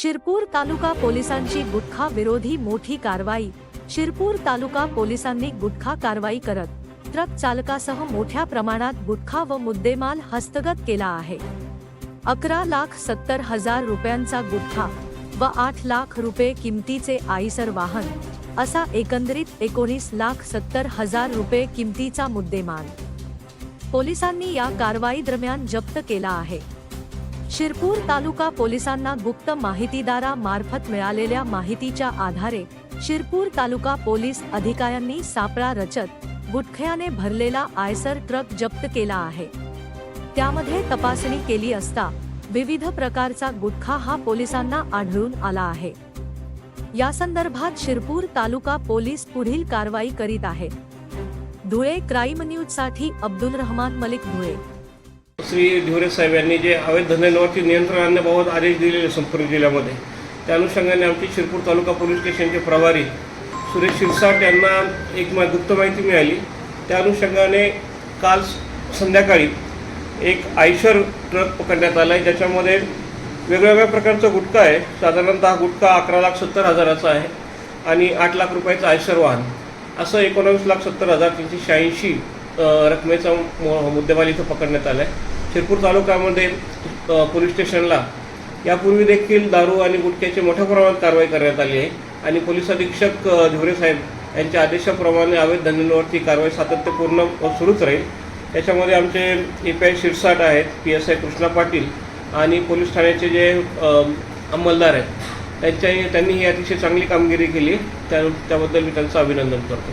शिरपूर तालुका पोलिसांची गुटखा विरोधी मोठी कारवाई. शिरपूर तालुका पोलिसांनी गुटखा कारवाई करत ट्रक चालकासह मोठ्या प्रमाणात गुटखा व मुद्देमाल हस्तगत केला आहे. अकरा लाख सत्तर हजार रुपयांचा गुटखा व आठ लाख रुपये किमतीचे आईसर वाहन असा एकंदरीत एकोणीस लाख सत्तर हजार रुपये किमतीचा मुद्देमाल. पोलिसांनी या कारवाई दरम्यान जप्त केला आहे. शिरपूर तालुका पोलिसांना गुप्त माहितीदारा मार्फत मिळालेल्या माहितीच्या आधारे शिरपूर तालुका पोलीस अधिकाऱ्यांनी सापळा रचत गुटख्याने भरलेला आयसर ट्रक जप्त केला आहे. त्यामध्ये तपासणी केली असता विविध प्रकारचा गुटखा हा पोलिसांना आढळून आला आहे. या संदर्भात शिरपूर तालुका पोलीस पुढील कारवाई करीत आहे. धुळे क्राईम न्यूजसाठी अब्दुल रहमान मलिक धुळे. श्री ढिवरे साहेब यांनी जे अवैध धंद्यांवरती नियंत्रण आणण्याबाबत आदेश दिलेले संपूर्ण जिल्ह्यामध्ये. त्या अनुषंगाने आमचे शिरपूर तालुका पोलीस स्टेशनचे प्रभारी सुरेश शिरसाट यांना एक मा गुप्त माहिती मिळाली. त्या अनुषंगाने काल संध्याकाळी एक आयशर ट्रक पकडण्यात आला आहे ज्याच्यामध्ये वेगवेगळ्या प्रकारचा गुटखा आहे. साधारणतः हा गुटखा अकरा लाख सत्तर हजाराचा आहे आणि आठ लाख रुपयाचं आयशर वाहन. असं एकोणावीस लाख सत्तर हजार तीनशे शहाऐंशी रकमेचा मुद्देमाल इथं पकडण्यात आला आहे शिरपूर तालुक्यामध्ये पोलीस स्टेशनला. यापूर्वी देखील दारू आणि गुटख्याची मोठ्या प्रमाणात कारवाई करण्यात आली आहे. आणि पोलीस अधीक्षक अ, धिवरे साहेब यांच्या आदेशाप्रमाणे अवैध धंद्यांवरती कारवाई सातत्यपूर्ण सुरूच राहील. त्याच्यामध्ये आमचे ए पी आय शिरसाट आहेत P S I Krishna Patil आणि पोलीस ठाण्याचे जे अंमलदार आहेत त्यांच्या त्यांनी ही अतिशय चांगली कामगिरी केली. त्या त्याबद्दल मी त्यांचं अभिनंदन करतो.